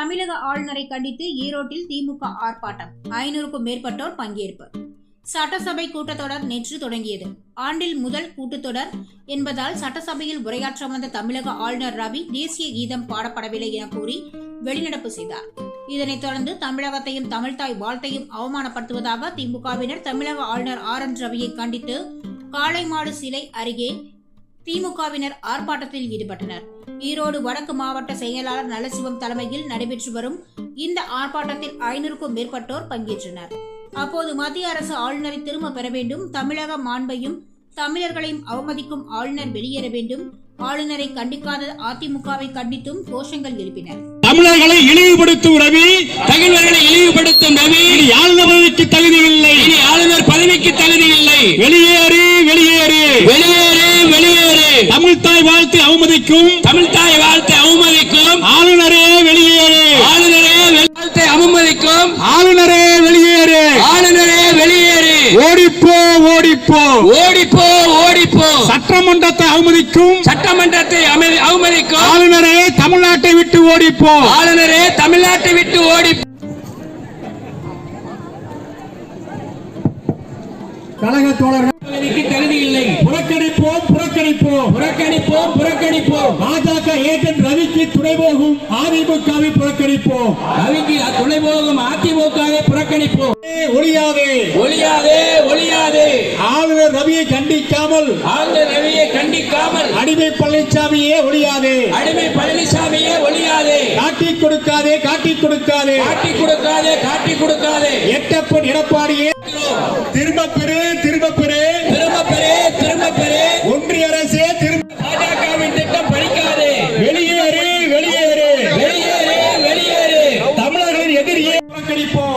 தமிழக ஆளுநரை கண்டித்து ஈரோட்டில் திமுக ஆர்ப்பாட்டம். ஐநூறுக்கும் மேற்பட்டோர் பங்கேற்பு. சட்டசபை கூட்டத்தொடர் நேற்று தொடங்கியது. ஆண்டில் முதல் கூட்டத்தொடர் என்பதால் சட்டசபையில் உரையாற்ற வந்த தமிழக ஆளுநர் ரவி தேசிய கீதம் பாடப்படவில்லை என கூறி வெளிநடப்பு செய்தார். இதனைத் தொடர்ந்து தமிழகத்தையும் தமிழ்தாய் வாழ்த்தையும் அவமானப்படுத்துவதாக திமுகவினர் தமிழக ஆளுநர் ஆர் என் ரவியை கண்டித்து காளைமாடு சிலை அருகே திமுகவினர் ஆர்ப்பாட்டத்தில் ஈடுபட்டனர். ஈரோடு வடக்கு மாவட்ட செயலாளர் நலசிவம் தலைமையில் நடைபெற்று வரும் இந்த ஆர்ப்பாட்டத்தில் ஐநூறுக்கும் மேற்பட்டோர் பங்கேற்றனர். அப்போது மத்திய அரசு ஆளுநரை திரும்ப பெற வேண்டும் தமிழக மாண்பையும் தமிழர்களையும் அவமதிக்கும் ஆளுநர் வெளியேற வேண்டும் ஆளுநரை கண்டிக்காத அதிமுகவை கண்டித்தும் கோஷங்கள் எழுப்பினர். தமிழர்களை இழிவுபடுத்தும் ரவி தகவல்களை இழிவுபடுத்தும் ரவி. ஆளுநர் பதவிக்கு தகுதி இல்லை. இனி ஆளுநர் பதவிக்கு தகுதி இல்லை. வெளியேறு வெளியேறு. வெளியேறு. வெளியேறு தமிழ்தாய் வாழ்த்து அவமதிக்கும். தமிழ்தாய் வாழ்த்தை அவமதிக்கும். ஆளுநரே வெளியேறு. ஆளுநரே வாழ்த்தை அவமதிக்கும். ஆளுநரே வெளியேறு. ஆளுநரே வெளியேறு. ஓடிப்போ ஓடிப்போ. ஓடிப்போ ஓடிப்போ. சட்டமன்றத்தை அவமதிக்கும். சட்டமன்றத்தை அவமதிக்கும். ஆளுநரே தமிழ்நாட்டை விட்டு ஓடிப்போ. ஆளுநரே தமிழ்நாட்டை விட்டு ஓடி கழக தோழர்கள் தகுதி இல்லை. புறக்கணிப்போம் புறக்கணிப்போம். புறக்கணிப்போம் புறக்கணிப்போம். பாஜக ஏஜென்ட் ரவிக்கு துணை போகும் அதிமுகவை புறக்கணிப்போம். ரவிக்கு துணை போகும் அதிமுகவை புறக்கணிப்போம். ஒழியாதே. ஒளியாதே ஒளியாதே ஆளுநர் ரவியை கண்டிக்காமல். ஆளுநர் ரவியை கண்டிக்காமல். அடிமை பழனிசாமியே ஒழியாதே. அடிமை பழனிசாமியே ஒளியாதே காட்டி கொடுக்காதே காட்டி கொடுக்காதே. காட்டி கொடுக்காதே காட்டி கொடுக்காதே. எட்டப்பன் எடப்பாடியே வாக்களிப்போம்